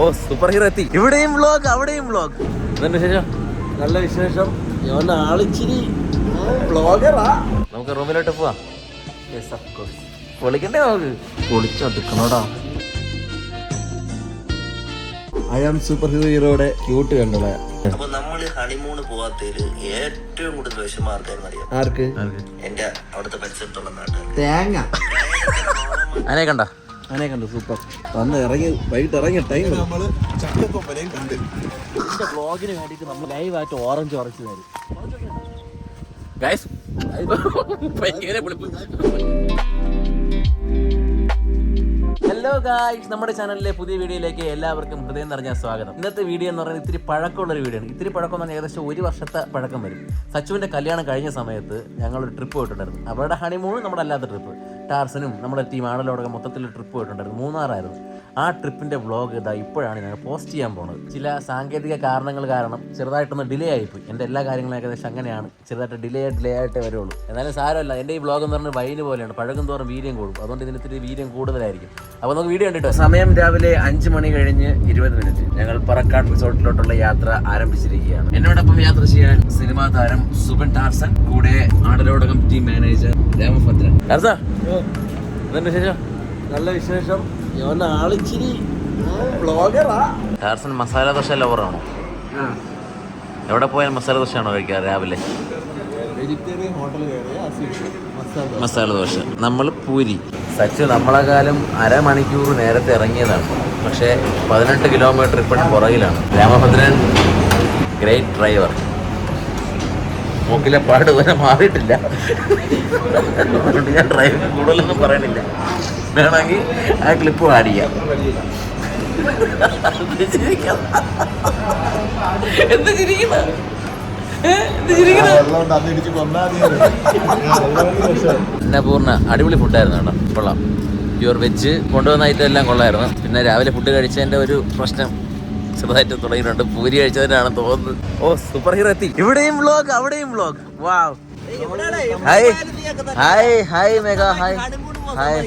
ഓ super hero എത്തി. ഇവിടെയും vlog അവിടെയും വ്ളോഗ് എന്താണ് വിശേഷം? നല്ല വിശേഷം. ഞാൻ ആളിച്ചിരി ബ്ലോഗറാ നമുക്ക് റൂമിലോട്ട് പോവാം. പൊളിക്കണ്ടേ നമുക്ക്? പൊളിച്ചെടുക്കണോടാ ഐ ആം സൂപ്പർ ഹീറോയുടെ ക്യൂട്ട് കണ്ടോളെ അപ്പൊ നമ്മൾ ഹണിമൂണ് പോവാത്തതിൽ ഏറ്റവും കൂടുതൽ വിഷമം ആർക്കായിരുന്നു അറിയാം? ആർക്ക്? എന്റെ അവിടുത്തെ പരിസരത്തുള്ള നാട്ടുകാർ തേങ്ങ. അതിനെ അങ്ങനെ കണ്ടു. സൂപ്പർ. വന്ന് ഇറങ്ങി വൈകിട്ട് ഇറങ്ങിയ ടൈം നമ്മൾ ചക്കക്കൊമ്പനെയും കണ്ട്. ബ്ലോഗിന് വേണ്ടിട്ട് നമ്മൾ ലൈവായിട്ട് ഓറഞ്ച് ഉറച്ചു തരും ഗൈസ് ഭയങ്കര ഹലോ ഗായ്സ് നമ്മുടെ ചാനലിലെ പുതിയ വീഡിയോയിലേക്ക് എല്ലാവർക്കും ഹൃദയം നിറഞ്ഞ സ്വാഗതം. ഇന്നത്തെ വീഡിയോ എന്ന് പറയുന്നത് ഇത്തിരി പഴക്കമുള്ള ഒരു വീഡിയോ ആണ്. ഇത്തിരി പഴക്കം എന്ന് പറഞ്ഞാൽ ഏകദേശം ഒരു വർഷത്തെ പഴക്കം വരും. സച്ചുവിന്റെ കല്യാണം കഴിഞ്ഞ സമയത്ത് ഞങ്ങൾ ഒരു ട്രിപ്പ് പോയിട്ടുണ്ടായിരുന്നു. അവരുടെ ഹണിമൂൺ നമ്മുടെ അല്ലാത്ത ട്രിപ്പ് ടാർസനും നമ്മുടെ ടീം ആടലോടൊക്കെ മൊത്തത്തിൽ ട്രിപ്പ് പോയിട്ടുണ്ടായിരുന്നു. മൂന്നാറായിരുന്നു. ആ ട്രിപ്പിന്റെ വ്ളോഗ് ഇതാ ഇപ്പോഴാണ് ഞങ്ങൾ പോസ്റ്റ് ചെയ്യാൻ പോകുന്നത് ചില സാങ്കേതിക കാരണങ്ങൾ കാരണം ചെറുതായിട്ടൊന്ന് ഡിലേ ആയിപ്പോയി. എന്റെ എല്ലാ കാര്യങ്ങളും ഏകദേശം അങ്ങനെയാണ്. ചെറുതായിട്ട് ഡിലേ ഡിലേ ആയിട്ടേ വരുള്ളൂ. എന്നാലും സാരമല്ല. എന്റെ ഈ വ്ളോഗ് എന്ന് പറഞ്ഞാൽ വൈന് പോലെയാണ്. പഴകും തോറും വീര്യം കൂടും. അതുകൊണ്ട് ഇതിന് ഇത്തിരി വീര്യം കൂടുതലായിരിക്കും. അപ്പോൾ നമുക്ക് വീഡിയോ കണ്ടിട്ടോ സമയം രാവിലെ അഞ്ച് മണി കഴിഞ്ഞ് ഇരുപത് മിനിറ്റ്. ഞങ്ങൾ പറക്കാട് റിസോർട്ടിലോട്ടുള്ള യാത്ര ആരംഭിച്ചിരിക്കുകയാണ്. എന്നോടൊപ്പം യാത്ര ചെയ്യാൻ സിനിമാ താരം സുബൻ ടാർസൻ കൂടെ ആടലോടകം ടീം മാനേജർ രാമഭദ്രൻ. എന്തുണ്ട് വിശേഷം? നല്ല വിശേഷം. ഇവൻ ആളിച്ചിരി ബ്ലോഗറാ ടാർസൻ മസാല ദോശ ലവറാണോ എവിടെ പോയാൽ മസാല ദോശയാണോ കഴിക്കാറ് രാവിലെ? Vegetarian hotel masala masala dosa. നമ്മൾ പൂരി. സച്ചു നമ്മളെ കാലം അരമണിക്കൂർ നേരത്തെ ഇറങ്ങിയതാണ്. പക്ഷേ പതിനെട്ട് കിലോമീറ്റർ ഇപ്പോഴും പുറകിലാണ്. രാമഭദ്രൻ ഗ്രേറ്റ് ഡ്രൈവർ മൂക്കിലെ പാട് വരെ മാറിയിട്ടില്ല. അതുകൊണ്ട് ഞാൻ ഡ്രൈവിംഗ് കൂടുതലൊന്നും പറയണില്ല. വേണമെങ്കിൽ ആ ക്ലിപ്പ് ചെയ്യാം. എന്ത് കൊന്നാ അടിപൊളി ഫുഡായിരുന്നു കേട്ടോ. കൊള്ളാം. പ്യുവർ വെജ് കൊണ്ടുവന്ന ഐറ്റം എല്ലാം കൊള്ളായിരുന്നു. പിന്നെ രാവിലെ ഫുഡ് കഴിച്ചതിന്റെ ഒരു പ്രശ്നം ചെറുതായിട്ട് തുടങ്ങിയിട്ടുണ്ട്. പൂരി കഴിച്ചതിനാണ് തോന്നുന്നത് ഓ സൂപ്പർ ഹീറോ എത്തി. ഇവിടെയും ബ്ലോഗ് അവിടെയും blog wow hi hi hi Megha hi hi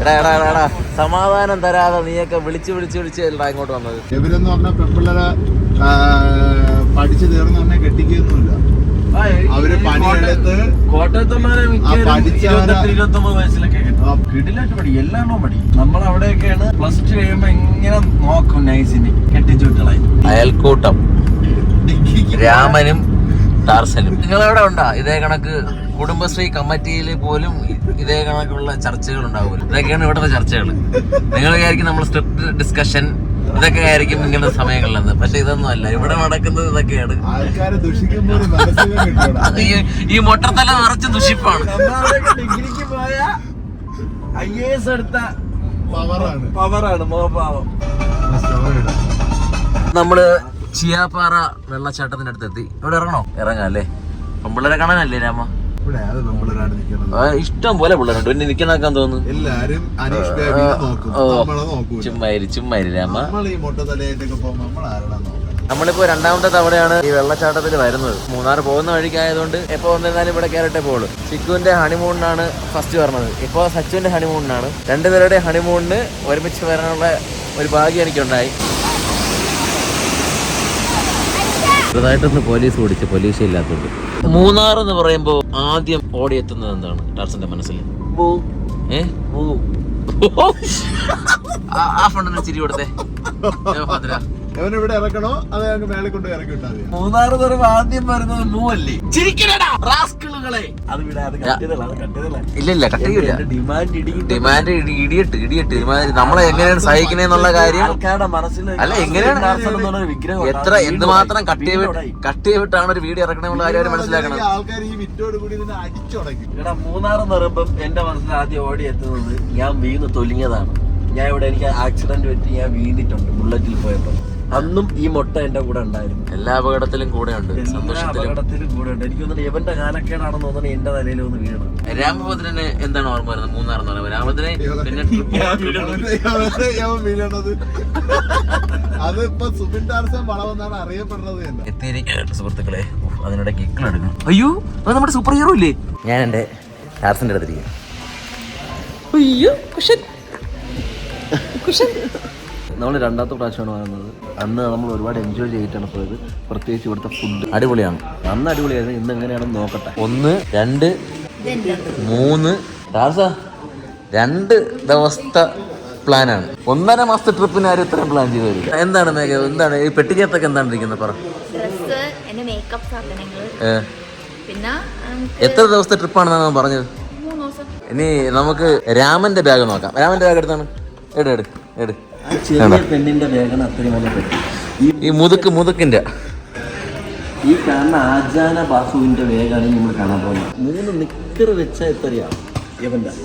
എടാ എടാ എടാ എടാ. സമാധാനം തരാതെ നീയൊക്കെ വിളിച്ച് വിളിച്ച് വിളിച്ച് എടാ ഇങ്ങോട്ട് വന്നത്. ഇവരെന്ന് പറഞ്ഞ പെൺപിള്ളേരെ പഠിച്ചു തീർന്നു പറഞ്ഞാൽ കെട്ടിക്കൊന്നുമില്ല. അവർ പണിയെടുത്ത് കോട്ടയത്തുള്ളവരെ ആ പഠിച്ചവരെ- ഇരുപത്തൊമ്പത് വയസ്സിലൊക്കെ കിടിലായിട്ട് പഠി എല്ലാണോ പഠി. നമ്മൾ അവിടെയൊക്കെയാണ് പ്ലസ് ടു കഴിയുമ്പോ ഇങ്ങനെ നോക്കും നൈസിന്. കെട്ടിച്ചു വിട്ടളായി. അയൽക്കൂട്ടം. രാമനും ടാർസനും. നിങ്ങളവിടെ ഉണ്ടാ? ഇതേ കണക്ക് കുടുംബശ്രീ കമ്മിറ്റിയിൽ പോലും ഇതേ കണക്കുള്ള ചർച്ചകൾ ഉണ്ടാവുമല്ലോ ഇതൊക്കെയാണ് ഇവിടുത്തെ ചർച്ചകൾ നിങ്ങൾ വിചാരിക്കും നമ്മൾ സ്ക്രിപ്റ്റ് ഡിസ്കഷൻ ഇതൊക്കെ ആയിരിക്കും ഇങ്ങനത്തെ സമയങ്ങളിലെന്ന്. പക്ഷെ ഇതൊന്നും അല്ല. ഇവിടെ നടക്കുന്നത് ഇതൊക്കെയാണ്. ഈ മുട്ടത്തല നിറച്ച് ദുഷിപ്പാണ്. ഐ എ എസ് എടുത്ത പവറാണ്. പവറാണ്. നമ്മൾ ചിയാപ്പാറ വെള്ളച്ചാട്ടത്തിന്റെ അടുത്തെത്തി. ഇവിടെ ഇറങ്ങണോ? ഇറങ്ങാം അല്ലേ? പിള്ളേരെ കാണാനല്ലേ രാമ? ഇഷ്ടം പോലെ പിള്ളേരുണ്ട്. പിന്നെ നിക്കണക്കാൻ തോന്നുന്നു? എല്ലാരും ചുമ്മാരി ചുമ്മാരി രാമ. നമ്മൾ ഈ മൊട്ടത്തലയായിട്ടൊക്കെ പോകുമ്പോ നമ്മൾ ആരാണ് നോക്കണം നമ്മളിപ്പോ രണ്ടാമത്തെ തവണയാണ് ഈ വെള്ളച്ചാട്ടത്തിൽ വരുന്നത്. മൂന്നാർ പോകുന്ന വഴിക്കായതുകൊണ്ട് എപ്പോ വന്നിരുന്നാലും ഇവിടെ കയറട്ടെ പോകുള്ളൂ ചിക്കുവിന്റെ ഹണിമൂണിനാണ് ഫസ്റ്റ് പറഞ്ഞത് ഇപ്പോ സച്ചുവിന്റെ ഹണിമൂണിനാണ്. രണ്ടുപേരുടെ ഹണിമൂണിന് ഒരുമിച്ച് വരാനുള്ള ഒരു ഭാഗ്യം എനിക്കുണ്ടായി. ചെറുതായിട്ടൊന്ന് പോലീസ് ഓടിച്ച് പോലീസ് ഇല്ലാത്തത് മൂന്നാർ എന്ന് പറയുമ്പോൾ ആദ്യം ഓടിയെത്തുന്നത് എന്താണ്? ടാർസന്റെ മനസ്സിൽ. ആ- ആ ഫണ്ടിന് ചിരി കൊടുത്തേ. ഞാൻ ഭദ്ര. അവൻ ഇവിടെ ഇറക്കണോ അത് ഞങ്ങൾക്ക് മേളിൽ കൊണ്ട് ഇറക്കി വിട്ടാൽ മതി. എന്ന് പറയുമ്പോൾ ആദ്യം വരുന്നത് മൂവല്ലേ അത് വിടാതെ ഇല്ല ഇല്ല കട്ടിയില്ല ഡിമാൻഡ് ഇടി ഡിമാൻഡ് ഇടിയിട്ട് ഇടിയിട്ട്. ഇമാതിരി നമ്മളെ എങ്ങനെയാണ് സഹിക്കണേന്നുള്ള കാര്യം ആൾക്കാരുടെ മനസ്സിൽ അല്ല എങ്ങനെയാണ് വിഗ്രഹം എത്ര എന്തുമാത്രം കട്ട് ചെയ്ത് കട്ട് ചെയ്തിട്ടാണ് ഒരു വീഡിയോ ഇറക്കണമെന്നുള്ള കാര്യം അവർ മനസ്സിലാക്കണം ആൾക്കാർ ഈ വിറ്റോട് കൂടി ഇതിനെ അടിച്ചുടങ്ങി എടാ മൂന്നാറെന്ന് പറയുമ്പം എന്റെ മനസ്സിൽ ആദ്യം ഓടി എത്തുന്നത് ഞാൻ വീണ് തൊലിഞ്ഞതാണ്. ഞാൻ ഇവിടെ എനിക്ക് ആക്സിഡന്റ് പറ്റി ഞാൻ വീണിട്ടുണ്ട് ബുള്ളറ്റിൽ പോയപ്പോ. അന്നും ഈ മുട്ട എന്റെ കൂടെ ഉണ്ടായിരുന്നു. എല്ലാ അപകടത്തിലും കൂടെ ഉണ്ട് സന്തോഷത്തിലും. അപകടത്തിലും കൂടെ ഉണ്ട് എനിക്ക് തോന്നുന്നു എവന്റെ കാലക്കേടാണെന്ന് തോന്നുന്നു എന്റെ തലയിൽ ഒന്ന് വീണത് രാമഭദ്രന് എന്താണ് ഓർമ്മ വരുന്നത്? മൂന്നാറെന്ന് പറയുന്നത് രാമഭദ്രനെ വീഴണത് അതിപ്പോ സുബിൻ ടാർസൻ വളവെന്നാണ് അറിയപ്പെടുന്നത് തന്നെ. എത്തിയിരിക്കുകയാണ് സുഹൃത്തുക്കളെ. അതിനിടെ അതിനിടെ കിക്കിളെടുക്കും അയ്യോ അത് നമ്മുടെ സൂപ്പർ ഹീറോ ഇല്ലേ? ഞാൻ എന്റെ ടാർസന്റെ അടുത്തിരിക്കും അയ്യോ കുഷൻ കുഷൻ നമ്മൾ രണ്ടാമത്തെ പ്രാവശ്യമാണ് വരുന്നത് അന്ന് നമ്മൾ ഒരുപാട് എൻജോയ് ചെയ്തിട്ടാണ് പോയത്. പ്രത്യേകിച്ച് ഇവിടുത്തെ ഫുഡ് അടിപൊളിയാണ്. അന്ന് അടിപൊളിയായിരുന്നു. ഇന്ന് എങ്ങനെയാണെന്ന് നോക്കട്ടെ. ഒന്ന് രണ്ട് മൂന്ന്. രണ്ട് ദിവസത്തെ പ്ലാനാണ് ഒന്നര മാസത്തെ ട്രിപ്പിന് ആരും ഇത്രയും പ്ലാൻ ചെയ്തു വരില്ല. എന്താണ് മേഘ എന്താണ് ഈ പെട്ടിക്കകത്തൊക്കെ എന്താണ് ഇരിക്കുന്നത് പറ മേക്കപ്പ് പിന്നെ എത്ര ദിവസത്തെ ട്രിപ്പാണെന്നാണ് പറഞ്ഞത്? ഇനി നമുക്ക് രാമന്റെ ബാഗ് നോക്കാം. രാമന്റെ ബാഗ് എടുത്താണ്. എടു എടു എട്. ചെറിയ പെണ്ണിന്റെ വേഗന അത്രയും വലിയ പറ്റി ഈ മുതുക്ക് മുതുക്കിന്റെ. ഈ കാണുന്ന ആജാന ബാസുവിന്റെ വേഗമാണ് നമ്മൾ കാണാൻ പോകുന്നത് മൂന്ന് നിക്കർ വെച്ച എത്രയാ?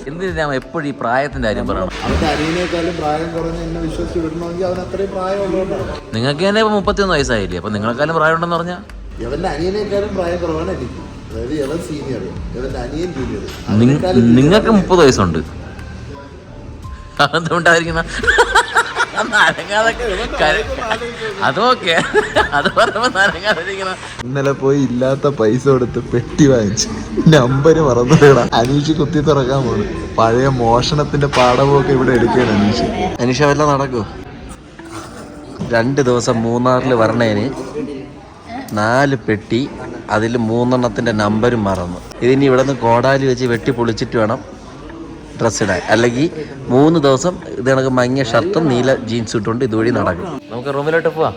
എന്തിനു എപ്പോഴും ഈ പ്രായത്തിന്റെ കാര്യം പറയണം അവന്റെ അനിയനേക്കാളും പ്രായം കുറഞ്ഞ് എന്നെ വിശ്വസിച്ച് വിടണമെങ്കിൽ അവൻ അത്രയും പ്രായം നിങ്ങൾക്ക് തന്നെ ഇപ്പൊ മുപ്പത്തിയൊന്ന് വയസ്സായില്ലേ? അപ്പൊ നിങ്ങളെക്കാളും പ്രായം ഉണ്ടെന്ന് പറഞ്ഞാൽ ഇവന്റെ അനിയനേക്കാളും പ്രായം കുറവാണ് എനിക്ക്. അതായത് ഇവൻ സീനിയർ ഇവന്റെ അനിയൻ ജൂനിയർ നിങ്ങൾക്ക് മുപ്പത് വയസ്സുണ്ട്. അതുകൊണ്ടായിരിക്കുന്ന അത് ഓക്കെ അത് പറയുമ്പോ നനങ്ങാതിരിക്കുന്ന ഇന്നലെ പോയി ഇല്ലാത്ത പൈസ കൊടുത്ത് പെട്ടി വാങ്ങിച്ചു നമ്പര് മറന്നുവിടണം അനീഷ് കുത്തി തുറക്കാൻ പോണു. പഴയ മോഷണത്തിന്റെ പാഠമൊക്കെ ഇവിടെ എടുക്കുകയാണ് അനീഷ്. അനീഷ വല്ല നടക്കൂ. രണ്ട് ദിവസം മൂന്നാറിൽ വരണേന് നാല് പെട്ടി അതിൽ മൂന്നെണ്ണത്തിന്റെ നമ്പരും മറന്നു. ഇതിനി ഇവിടെ നിന്ന് കോടാലി വെച്ച് വെട്ടി പൊളിച്ചിട്ട് വേണം ഡ്രസ്സ് ഇടാൻ അല്ലെങ്കിൽ മൂന്ന് ദിവസം ഇത് കണക്ക് മങ്ങിയ ഷർട്ടും നീല ജീൻസ് ഇട്ടുകൊണ്ട് ഇതുവഴി നടക്കും. നമുക്ക് റൂമിലോട്ട് പോവാം.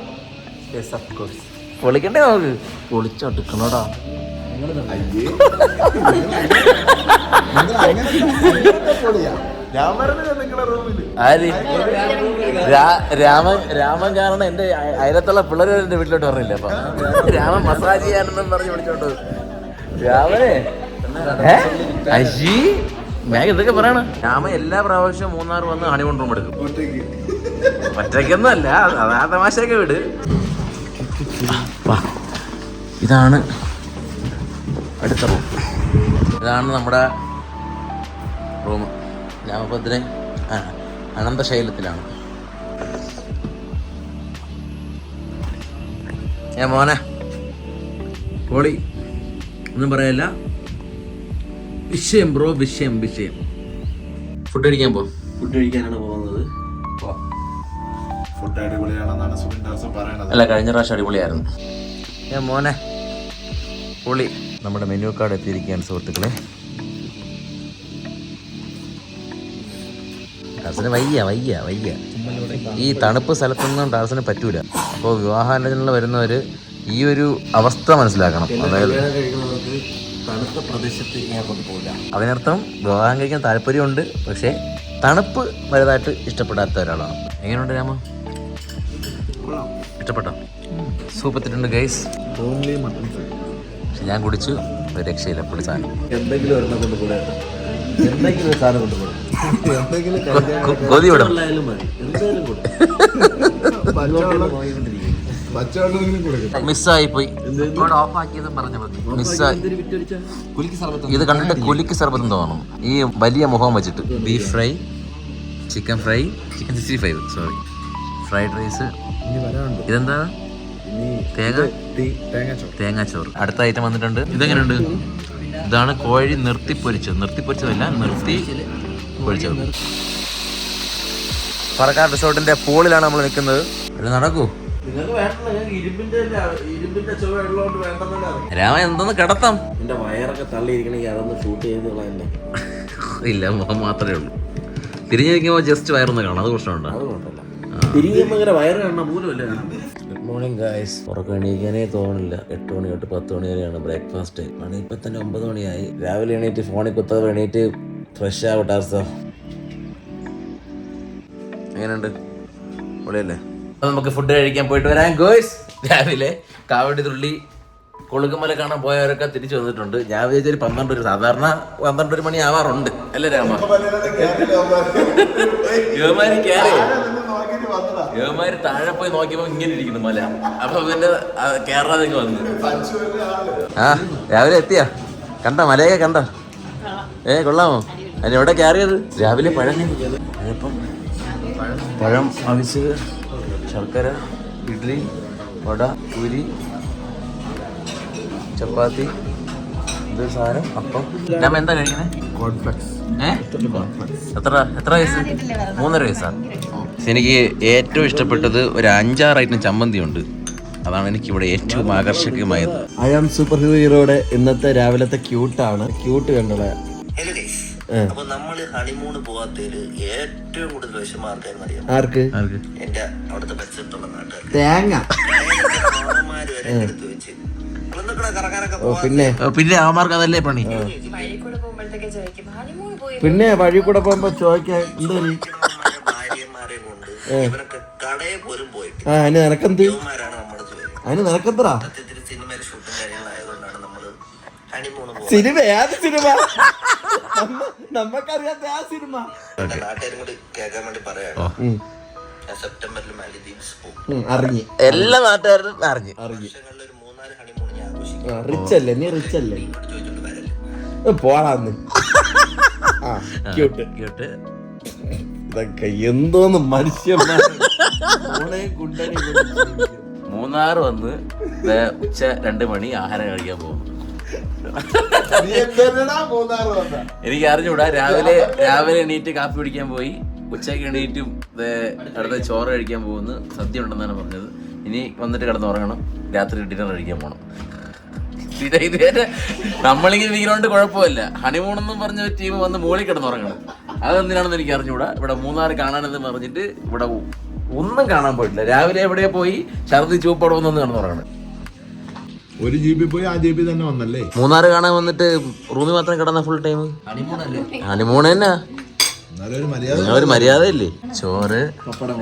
പൊളിക്കണ്ടേ നമുക്ക്? പൊളിച്ചെടുക്കണോടാ. രാമൻ രാമൻ കാരണം എന്റെ അയ- അയലത്തുള്ള പിള്ളേർ എന്റെ വീട്ടിലോട്ട് പറഞ്ഞില്ല അപ്പൊ. രാമൻ മസാജ് ചെയ്യാനെന്നും പറഞ്ഞ് വിളിച്ചോണ്ട് രാമനെ? ഏ? ഇതൊക്കെ പറയണ? രാമ എല്ലാ പ്രാവശ്യവും മൂന്നാർ വന്ന് ഹണിമൂൺ റൂം എടുക്കും. ഒറ്റയ്ക്കൊന്നും അല്ല അതാ തമാശയൊക്കെ വിട്. ഇതാണ് അടുത്ത റൂം. ഇതാണ് നമ്മുടെ റൂം. രാമഭദ്രൻ അനന്തശൈലത്തിലാണ്. ഏ മോനെ. പോളി ഒന്നും പറയല്ല. വിഷയം ബ്രോ വിഷയം വിഷയം. ഫുഡ് കഴിക്കാൻ പോ. ഫുഡ് കഴിക്കാനാണ് പോകുന്നത്. ഫുഡ് അടിപൊളിയാണെന്നാണ് സുബിൻ ദാസ് പറയുന്നത് അല്ല കഴിഞ്ഞ പ്രാവശ്യം അടിപൊളിയായിരുന്നു. ഏ മോനെ. പൊളി. നമ്മുടെ മെനു കാർഡ് എത്തിയിരിക്കുകയാണ് സുഹൃത്തുക്കളെ. ടാർസിന് വയ്യ വയ്യ വയ്യ. ഈ തണുപ്പ് സ്ഥലത്തൊന്നും ടാർസിന് പറ്റൂല. അപ്പോൾ വിവാഹാലോചനകൾ വരുന്നവർ ഈ ഒരു അവസ്ഥ മനസ്സിലാക്കണം. അതായത് തണുത്ത പ്രദേശത്ത് ഞാൻ കൊണ്ടുപോകില്ല അതിനർത്ഥം വിവാഹം കഴിക്കാൻ താല്പര്യമുണ്ട് പക്ഷേ തണുപ്പ് വലുതായിട്ട് ഇഷ്ടപ്പെടാത്ത ഒരാളാണ്. എങ്ങനെയുണ്ട് രാമ? ഇഷ്ടപ്പെട്ടോ? സൂപ്പത്തിട്ടുണ്ട് ഗൈസ് ഓൺലി മട്ടൺ പക്ഷെ ഞാൻ കുടിച്ചു രക്ഷയില്ല പുള്ളി സാധനം. എന്തെങ്കിലും ഒരെണ്ണം കൊണ്ടുപോകാൻ എന്തെങ്കിലും ഒരു സാധനം കൊണ്ടുപോകാം എന്തെങ്കിലും കൊതി വിടും. മതി. എന്തായാലും കൊടുക്കും. മിസ്സായി പോയി ഓഫ് ആക്കിയത് പറഞ്ഞ മതി. മിസ്സായി. ഇത് കണ്ടിട്ട് കുലിക്ക് സർബത്തം തോന്നണം ഈ വലിയ മുഖം വെച്ചിട്ട്. Beef fry chicken fry chicken sixty five sorry fried rice ഇതെന്താ? ഇനി തേങ്ങ? തേങ്ങാച്ചോറ്. അടുത്ത ഐറ്റം വന്നിട്ടുണ്ട്. ഇതെങ്ങനെയുണ്ട്? ഇതാണ് കോഴി നിർത്തി പൊരിച്ചത്. നിർത്തി പൊരിച്ചതല്ല നിർത്തി പൊരിച്ചത്. പറക്കാർ റിസോർട്ടിന്റെ പോളിലാണ് നമ്മൾ നിൽക്കുന്നത്. നടക്കൂ. രാമ എന്തൊന്ന് കിടത്താം? എന്റെ വയറൊക്കെ തള്ളിയിരിക്കണെങ്കിൽ അതൊന്ന് ഷൂട്ട് ചെയ്ത് ഇല്ല മുഖം മാത്രമേ ഉള്ളൂ. തിരിഞ്ഞു നിൽക്കുമ്പോൾ ജസ്റ്റ് വയറൊന്ന് കാണാം അത് പ്രശ്നമുണ്ടോ? അത് കുഴപ്പമില്ല ഗുഡ് മോർണിംഗ് ഗായ്സ് ഉറക്കം എണീക്കാനേ തോന്നില്ല എട്ട് മണി തൊട്ട് പത്ത് മണി വരെയാണ് ബ്രേക്ക്ഫാസ്റ്റ് മണി ഇപ്പം തന്നെ ഒമ്പത് മണിയായി. രാവിലെ എണീറ്റ് ഫോണിൽ കുത്താതെ എണീറ്റ് ഫ്രഷ് ആവട്ടെ അവസ്ഥ എങ്ങനെയുണ്ട്? പൊളിയല്ലേ? അപ്പൊ നമുക്ക് ഫുഡ് കഴിക്കാൻ പോയിട്ട് വരാം. ഗോയ്സ് രാവിലെ കാവടി തുള്ളി കൊളുക്കുമല കാണാൻ പോയവരൊക്കെ തിരിച്ചു വന്നിട്ടുണ്ട്. ഞാൻ വിചാരിച്ചൊരു പന്ത്രണ്ട് ഒരു സാധാരണ പന്ത്രണ്ട് ഒരു മണി ആവാറുണ്ട്. അല്ലേ രാമ? യുവമാര് കയറി യുവമാര് താഴെ പോയി നോക്കിയപ്പോ ഇങ്ങനെ ഇരിക്കുന്നു മല. അപ്പൊ പിന്നെ കേരളത്തിൽ വന്നു. ആ രാവിലെ എത്തിയാ? കണ്ട മലയൊക്കെ കണ്ട. ഏ കൊള്ളാമോ? അതിന് എവിടെ കയറിയത് രാവിലെ പഴം അതിപ്പം പഴം അവിച്ച് ശർക്കര ഇഡ്ഡലി വട പൂരി ചപ്പാത്തി ഇത് സാധനം. അപ്പം ഞാൻ എന്താ കഴിക്കുന്നത് കോൺഫ്ലെക്സ്. ഏ? എത്ര എത്ര വയസ്സ്? മൂന്നര വയസ്സാ? എനിക്ക് ഏറ്റവും ഇഷ്ടപ്പെട്ടത് ഒരു അഞ്ചാറ് ഐറ്റം ചമ്മന്തി ഉണ്ട് അതാണ് എനിക്ക് ഇവിടെ ഏറ്റവും ആകർഷകമായത് ഐ ആം സൂപ്പർ ഹീറോയുടെ ഇന്നത്തെ രാവിലത്തെ ക്യൂട്ടാണ് ക്യൂട്ട് guys. അപ്പൊ നമ്മൾ ഹണിമൂണ് പോവാത്തതിൽ ഏറ്റവും കൂടുതൽ വിഷമം അറിയാം ആർക്ക്? എന്റെ അവിടുത്തെ പച്ചത്തുള്ള നാട്ടുകാർ തേങ്ങ. വരെ വെച്ച്. "നിങ്ങളെന്തൊക്കെടാ കറങ്ങാനൊക്കെ പോവാ പിന്നെ? പിന്നെ അവന്മാർക്ക് അതല്ലേ പണി? പിന്നെ വഴി കൂടെ പോകുമ്പോ ചോദിക്കാൻ എന്തോ ചെറുക്കന്മാരെ കൊണ്ട് ഇവരൊക്കെ കടയിൽ പോലും പോയിട്ട് ആ അതിന് നിനക്കെന്ത്? അതിന് നിനക്കെന്തറാ സിനിമ? ഏത് സിനിമ? നമ്മക്കറിയാത്ത ആ സിനിമ. നാട്ടുകാരും കൂടി കേൾക്കാൻ വേണ്ടി സെപ്റ്റംബറിൽ മാലിദ്വീപ്സ് പോകും അറിഞ്ഞ്. എല്ലാ നാട്ടുകാരും അറിഞ്ഞ്. ഒരു മൂന്നാൽ ഹണിമൂൺ ഞാൻ ആഘോഷിക്കും. റിച്ച് അല്ലേ നീ റിച്ച് അല്ലേ ചോദിച്ചോണ്ട് വരല്ലേ? പോടാന്ന് ആ ക്യൂട്ട് ക്യൂട്ട് ഇതൊക്കെ എന്തോന്ന് മനുഷ്യന്മാർ മൂന്നാർ വന്ന് ഉച്ച രണ്ട് മണി ആഹാരം കഴിക്കാൻ പോകും എനിക്ക് അറിഞ്ഞൂടാ രാവിലെ രാവിലെ എണീറ്റ് കാപ്പി കുടിക്കാൻ പോയി. ഉച്ചയ്ക്ക് എണീറ്റും അടുത്ത ചോറ് കഴിക്കാൻ പോകുന്നു. സദ്യ ഉണ്ടെന്നാണ് പറഞ്ഞത്. ഇനി വന്നിട്ട് കിടന്ന് ഉറങ്ങണം രാത്രി ഡിന്നർ കഴിക്കാൻ പോകണം നമ്മളിങ്ങനെ വീരോണ്ട് കുഴപ്പമില്ല. എന്നും പറഞ്ഞ ടീം വന്ന് മുകളിൽ കിടന്ന് ഉറങ്ങണം അതെന്തിനാണെന്ന് എനിക്ക് അറിഞ്ഞൂടാ. ഇവിടെ മൂന്നാർ കാണാനെന്ന് പറഞ്ഞിട്ട് ഇവിടെ ഒന്നും കാണാൻ പോയിട്ടില്ല. രാവിലെ എവിടെ പോയി? ഛർദി ചൂപ്പടം കിടന്നുറങ്ങണം. ഒരു ജി ബി പോയി ആ ജി ബി തന്നെ വന്നല്ലേ? മൂന്നാർ കാണാൻ വന്നിട്ട് റൂമിൽ മാത്രം കിടന്ന ഫുൾ ടൈം ഹണിമൂൺ തന്നെ ഒരു മര്യാദ ഇല്ലേ ചോറ്.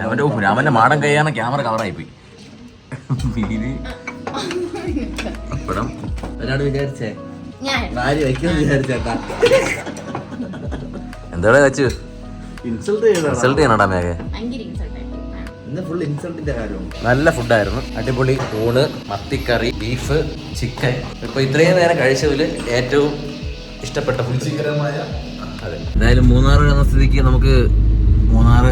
അവന്റെ അവന്റെ മാടൻ കൈയാണ് ക്യാമറ കവറായി പോയി മീന്. പപ്പടം. ഒരാട് വിചാരിച്ചേ. ഞാൻ. ഭാര്യ വയ്ക്കുന്നു വിചാരിച്ചേട്ടാ. എന്താടാ വെച്ചു? ഇൻസൾട്ട് ഇൻസൾട്ട് ചെയ്യണടാ മേഘ. ഇന്ന് ഫുൾ ഇൻസൾട്ടിന്റെ കാര്യമാണ്. നല്ല ഫുഡായിരുന്നു അടിപൊളി ഊണ് മത്തിക്കറി ബീഫ് ചിക്കൻ ഇപ്പൊ ഇത്രയും നേരം കഴിച്ചതിൽ ഏറ്റവും ഇഷ്ടപ്പെട്ട ഫുഡ് അതെ. എന്തായാലും മൂന്നാർ എന്ന സ്ഥിതിക്ക് നമുക്ക് മൂന്നാർ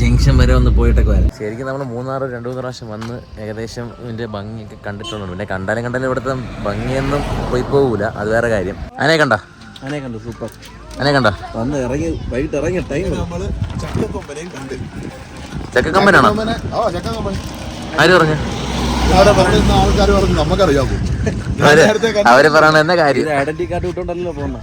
ജംഗ്ഷൻ വരെ ഒന്ന് പോയിട്ടൊക്കെ വരാം. ശരിക്കും നമ്മൾ മൂന്നാർ രണ്ടു മൂന്ന് പ്രാവശ്യം വന്ന് ഏകദേശം ഇതിന്റെ ഭംഗിയൊക്കെ കണ്ടിട്ടുണ്ട് പിന്നെ കണ്ടാലും കണ്ടാലും ഇവിടുത്തെ ഭംഗിയൊന്നും പോയി പോകൂല അത് വേറെ കാര്യം. അതിനെ കണ്ട? അതിനെ കണ്ടു സൂപ്പർ അതിനെ കണ്ട? വന്ന് ഇറങ്ങി വൈകിട്ട് ഇറങ്ങിയ ടൈം നമ്മൾ ചക്കക്കൊമ്പനെയും കണ്ട്. ചക്കക്കമ്പനാണോ കൊമ്പനെ. ആ ചക്കക്കൊമ്പൻ ആര് പറഞ്ഞു? ആൾക്കാർ പറഞ്ഞു നമുക്കറിയാമോ അവർ പറയണ എന്നെ കാര്യം? ഐഡന്റി കാർഡ് വിട്ടോണ്ടല്ലോ പോകുന്നത്.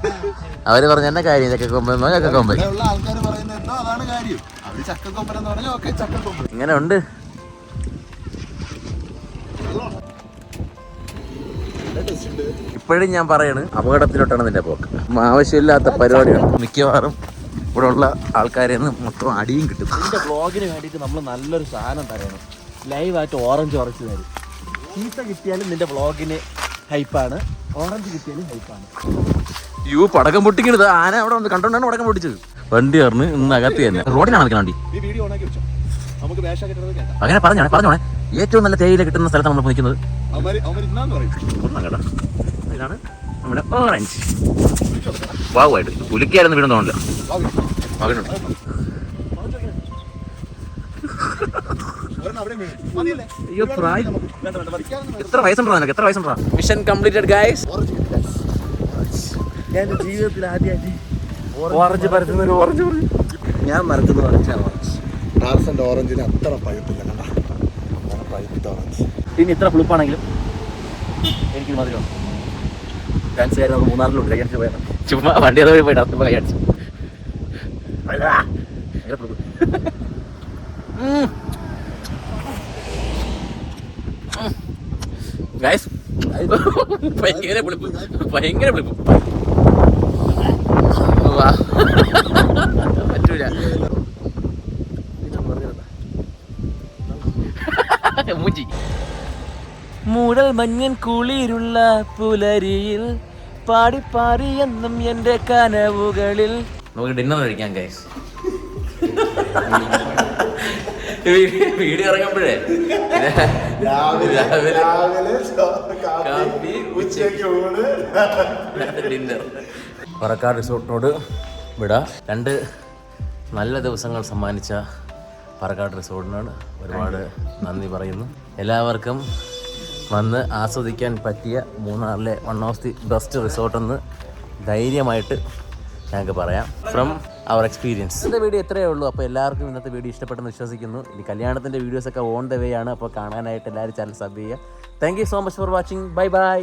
അവർ പറഞ്ഞ എന്നെ കാര്യം? ചക്കക്കൊമ്പെന്നോ ചക്കക്കൊമ്പൻ ഉള്ള ആൾക്കാർ പറയുന്നത് അതാണ് കാര്യം. അവർ ചക്കക്കൊമ്പൻ എന്ന് പറഞ്ഞാൽ ചക്കക്കൊമ്പൻ ഇങ്ങനെ ഉണ്ട്. ഇപ്പോഴും ഞാൻ പറയണ് അപകടത്തിലോട്ടാണ് നിന്റെ പോക്ക്. ആവശ്യമില്ലാത്ത പരിപാടിയാണ് മിക്കവാറും ഇവിടെ ഉള്ള ആൾക്കാരെ മൊത്തം അടിയും കിട്ടും. നിന്റെ ബ്ലോഗിന് വേണ്ടിയിട്ട് നമ്മൾ നല്ലൊരു സാധനം തരണം. ലൈവായിട്ട് ഓറഞ്ച് ഉറച്ച് തരും. ചീത്ത കിട്ടിയാലും നിന്റെ ബ്ലോഗിന് ഹൈപ്പാണ് ഓറഞ്ച് കിട്ടിയാലും ഹൈപ്പാണ് യു പടക്കം പൊട്ടിക്കണത്. ആന അവിടെ വന്ന് കണ്ടോണ്ടാണ് പടക്കം പൊട്ടിച്ചത്. വണ്ടി പറഞ്ഞ് ഇന്ന് അകത്ത് തന്നെ. റോഡിനാണ് നിൽക്കുന്ന വണ്ടി. അങ്ങനെ പറഞ്ഞോണേ പറഞ്ഞോണേ. ഏറ്റവും നല്ല തേയില കിട്ടുന്ന സ്ഥലത്താണ് നമ്മൾ നിൽക്കുന്നത്. ഒന്നാം കേട്ടോ ഇതാണ് നമ്മുടെ ഓറഞ്ച് വാവുമായിട്ട് പുലിക്കായിരുന്നു വീടും തോന്നില്ല മകനുണ്ട് വീണു അയ്യോ പ്രായം. വേണ്ട വേണ്ട വലിക്കാനൊന്നും എത്ര വയസ്സുണ്ടോ നിനക്ക്? എത്ര വയസ്സുണ്ടോ മിഷൻ കംപ്ലീറ്റഡ് ഗൈസ് ഞാൻ ജീവിതത്തിൽ ആദ്യമായിട്ട് ഓറഞ്ച് പരത്തുന്ന ഒരു ഓറഞ്ച് ഞാൻ മരത്തുന്ന ഓറഞ്ചാണ് ഓറഞ്ച് ടാർസന്റെ ഓറഞ്ചിന് അത്ര പഴുപ്പില്ല കണ്ട? പഴുപ്പിത്ത ഓറഞ്ച് പിന്നെ ഇത്ര പുളിപ്പാണെങ്കിലും എനിക്ക് മധുരമാണ് ഡാൻസ് കാര്യം നമുക്ക് മൂന്നാറിലുണ്ട് കഴിയാൻ പോയാൽ ചുമ്മാ വണ്ടി അതോ പോയി പോയിട്ട് അത്തുമ്പോ കൈ അടിച്ചു. ഗൈസ് ഭയങ്കര പുളിപ്പ്. ഭയങ്കര പുളിപ്പ്. മൂടൽ മഞ്ഞൻ കുളിരുള്ള പുലരിയിൽ പാടി പാടി എന്നും എന്റെ കനവുകളിൽ. നമുക്ക് ഡിന്നർ കഴിക്കാം ഗൈസ് വീഡിയോ ഇറങ്ങുമ്പോഴേ രാവിലെ കാപ്പി ഉച്ചയ്ക്ക് ഡിന്നർ പറക്കാട് റിസോർട്ടിനോട് വിട. രണ്ട് നല്ല ദിവസങ്ങൾ സമ്മാനിച്ച പറക്കാട് റിസോർട്ടിനോട് ഒരുപാട് നന്ദി പറയുന്നു. എല്ലാവർക്കും വന്ന് ആസ്വദിക്കാൻ പറ്റിയ മൂന്നാറിലെ വൺ ഓഫ് ദി ബെസ്റ്റ് റിസോർട്ടെന്ന് ധൈര്യമായിട്ട് ഞങ്ങൾക്ക് പറയാം. ഫ്രം അവർ എക്സ്പീരിയൻസ് ഇന്നത്തെ വീഡിയോ എത്രയേ ഉള്ളൂ. അപ്പോൾ എല്ലാവർക്കും ഇന്നത്തെ വീഡിയോ ഇഷ്ടപ്പെട്ടെന്ന് വിശ്വസിക്കുന്നു. ഇനി കല്യാണത്തിന്റെ വീഡിയോസൊക്കെ ഓൺ ദ വേ ആണ്. അപ്പോൾ കാണാനായിട്ട് എല്ലാവരും ചാനൽ സബ് ചെയ്യുക. Thank you so much for watching bye bye